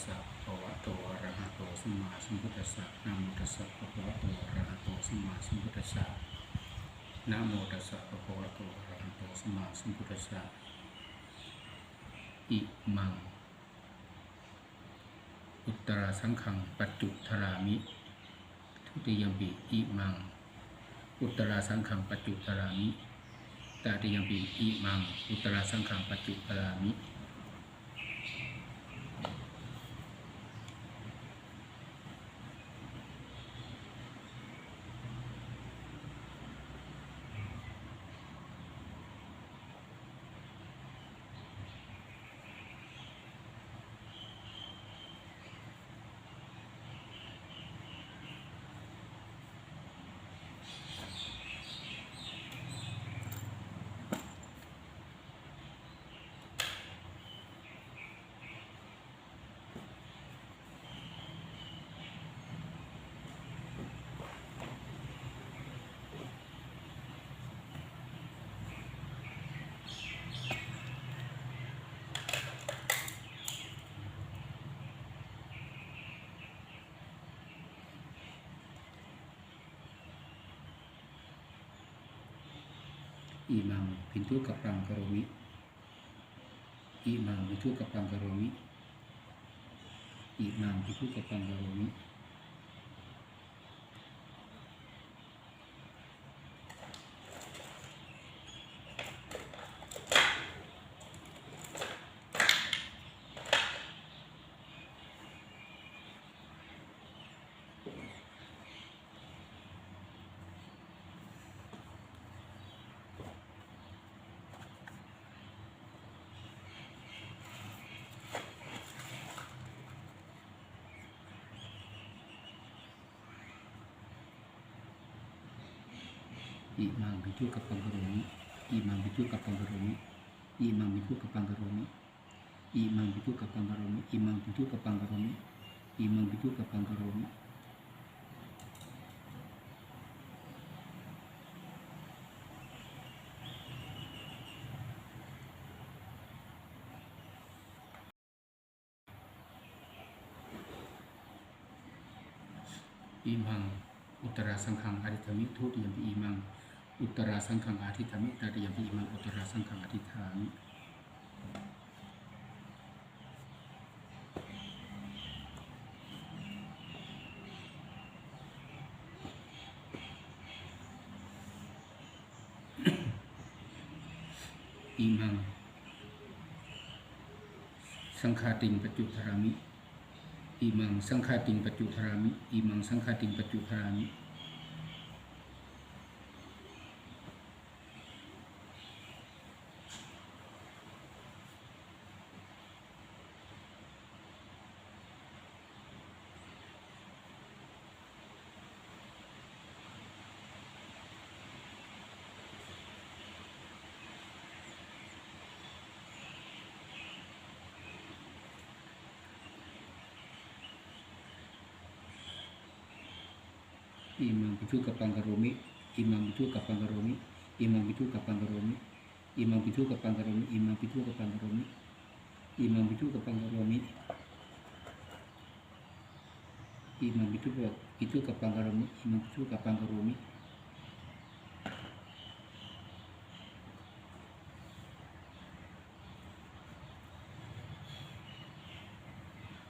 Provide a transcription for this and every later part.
สสะนะโมตัสสะภะคะวะโตอะระหะโตสัมมาสัมพุทธัสสะนะโมตัสสะภะคะวะโตอะระหะโตสัมมาสัมพุทธัสสะอิมัง อุตตราสังขังปัจจุทรามิ ทุติยมปิอิมัง อุตตราสังขังปัจจุทรามิตติยมปิอิมัง อุตตราสังขังปัจจุทรามิ อิมังพินทุกับปังกโรมิอิมังพินทุกับปังกโรมิอิมังพินทุกับปังกโรมิ Imam itu ke panggerumi Imam itu ke panggerumi Imam itu ke panggerumi Imam itu ke panggerumi Imam itu ke panggerumi Imam itu ke panggerumi Imam utara sangkang aditami tuh yang imam อิมังพิทุกัปปังกโรมิอิมังพิทุกัปปังกโรมิอิมังพิทุกัปปังกโรมิอิมังอุตราสังขังอธิธรรมิทุติยมปิอิมังอุตตราสังขังอธิธรรมิตติยมปิอิมังอุตราสังขังอธิธามิอิมัง สังฆาติงปัจจุทารามิอิมังสังฆาติงปัจจุทารามิอิมังสังฆาติงปัจจุทารามิ imam itu kapanggarumi imam itu kapanggarumi imam itu kapanggarumi imam itu kapanggarumi imam itu kapanggarumi imam itu kapanggarumi imam itu itu kapanggarumi imam itu kapanggarumi โร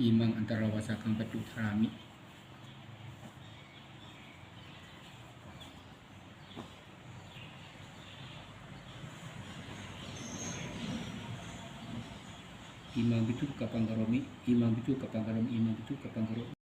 อิมังอันตรวาสกังปัจจุทรามิอิมังอันตรวาสกังปัจจุทรามิ imam itu kapan karomi imam itu kapan karomi imam itu kapan karomi